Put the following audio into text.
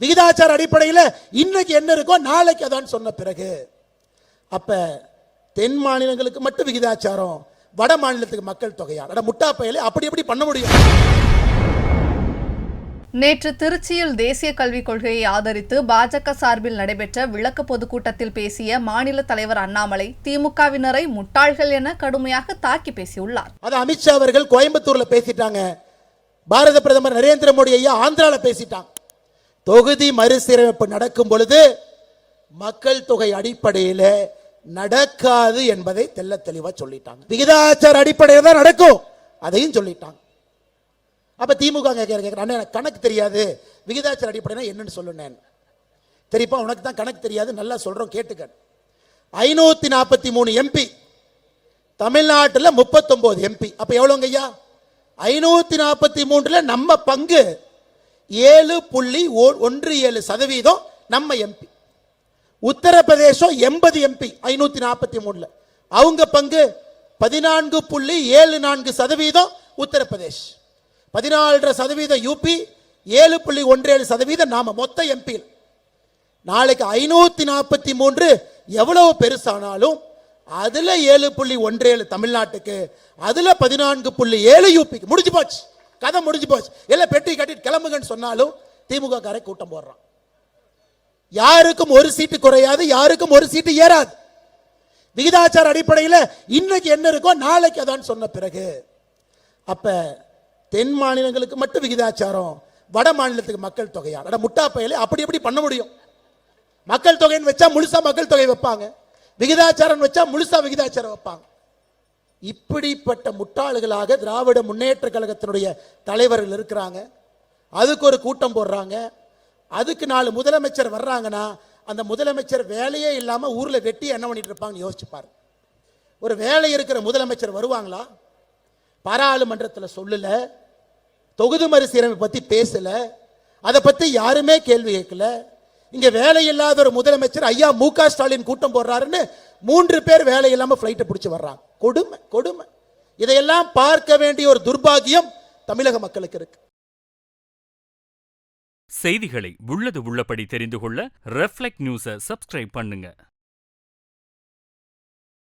விகிதாச்சார அடிப்படையில் இன்னைக்கு என்ன இருக்கோ நாளைக்கு அதான் சொன்ன பிறகு. அப்ப தென் மாநிலங்களுக்கு மட்டும் விகிதாச்சாரம் வட மாநிலத்துக்கு மக்கள் தொகையா? அட முட்டா பயலே அப்படி எப்படி பண்ண முடியும்? நேற்று திருச்சியில் தேசிய கல்விக் கொள்கையை ஆதரித்து பாஜக சார்பில் நடைபெற்ற விளக்க பொதுக்கூட்டத்தில் பேசிய மாநில தலைவர் அண்ணாமலை திமுகவினரை முட்டாள்கள் என கடுமையாக தாக்கி பேசியுள்ளார். அது அமித்ஷா அவர்கள் கோயம்புத்தூர்ல பேசிட்டாங்க. பாரத பிரதமர் நரேந்திர மோடி ஐயா ஆந்திரால பேசிட்டாங்க. தொகுதி மறுசீரமைப்பு நடக்கும் பொழுது மக்கள் தொகை அடிப்படையில் நடக்காது என்பதை தெல்ல தெளிவாக சொல்லிட்டாங்க. விகிதாச்சார அடிப்படையில் தான் நடக்கும். அதையும் சொல்லிட்டாங்க. அப்ப திமுக கேட்குறேன் எனக்கு கணக்கு தெரியாது. விகிதாச்சார அடிப்படையில் என்னன்னு சொல்லுனேன் தெரியுப்பா உனக்கு தான் கணக்கு தெரியாது. நல்லா சொல்றோம் கேட்டுக்க. ஐநூத்தி நாற்பத்தி மூணு எம்பி தமிழ்நாட்டில் முப்பத்தொன்பது எம்பி அப்ப எவ்வளோங்க ஐயா? ஐநூத்தி நாற்பத்தி மூன்றுல நம்ம பங்கு ஏழு புள்ளி ஒன்று ஏழு சதவீதம் நம்ம எம்பி உத்தரப்பிரதேசம் எண்பது எம்பி ஐநூற்றி நாற்பத்தி மூணில். அவங்க பங்கு பதினான்கு புள்ளி ஏழு நான்கு சதவீதம் உத்தரப்பிரதேஷ். பதினாலரை சதவீதம் யூபி ஏழு புள்ளி ஒன்று ஏழு சதவீதம் நாம மொத்த எம்பி நாளைக்கு ஐநூற்றி நாற்பத்தி மூன்று எவ்வளவு பெருசானாலும் அதில் ஏழு புள்ளி ஒன்று ஏழு தமிழ்நாட்டுக்கு அதில் பதினான்கு புள்ளி ஏழு யூபிக்கு முடிஞ்சு போச்சு. கதை முடிஞ்சு போச்சு. எல்லாம் பெட்டி கட்டிட்டு கிளம்புங்கன்னு சொன்னாலும் திமுக காரை கூட்டம் போடுறான். யாருக்கும் ஒரு சீட்டு குறையாது யாருக்கும் ஒரு சீட்டு ஏறாது. விகிதாச்சார அடிப்படையில் இன்னைக்கு என்ன இருக்கோ நாளைக்கு அதான் சொன்ன பிறகு அப்ப தென் மாநிலங்களுக்கு மட்டும் விகிதாச்சாரம் வட மாநிலத்துக்கு மக்கள் தொகையா? அட முட்டா பயில அப்படி எப்படி பண்ண முடியும்? மக்கள் தொகைன்னு வச்சா முழுசா மக்கள் தொகை வைப்பாங்க. விகிதாச்சாரம் வச்சா முழுசா விகிதாச்சாரம் வைப்பாங்க. இப்படிப்பட்ட முட்டாள்களாக திராவிட முன்னேற்ற கழகத்தினுடைய தலைவர்கள் இருக்கிறாங்க. அதுக்கு ஒரு கூட்டம் போடுறாங்க. அதுக்கு நாலு முதலமைச்சர் வர்றாங்கன்னா அந்த முதலமைச்சர் வேலையே இல்லாமல் ஊரில் வெட்டி என்ன பண்ணிட்டு இருப்பாங்கன்னு யோசிச்சு ஒரு வேலை இருக்கிற முதலமைச்சர் வருவாங்களா? பாராளுமன்றத்தில் சொல்லல. தொகுதி மறுசீரமைப்பு பற்றி பேசல. அதை பற்றி யாருமே கேள்வி கேட்கல. இங்கே வேலை இல்லாத ஒரு முதலமைச்சர் ஐயா மு க ஸ்டாலின் கூட்டம் போடுறாருன்னு மூன்று பேர் வேலை இல்லாமல் ஃப்ளைட்டை பிடிச்சி வர்றாங்க. கொடுமை கொடுமை. இதையெல்லாம் பார்க்க வேண்டிய ஒரு துர்பாகியம் தமிழக மக்களுக்கு இருக்கு. செய்திகளை உள்ளது உள்ளபடி தெரிந்து கொள்ள ரெஃப்ளெக்ட் நியூஸை சப்ஸ்கிரைப் பண்ணுங்க.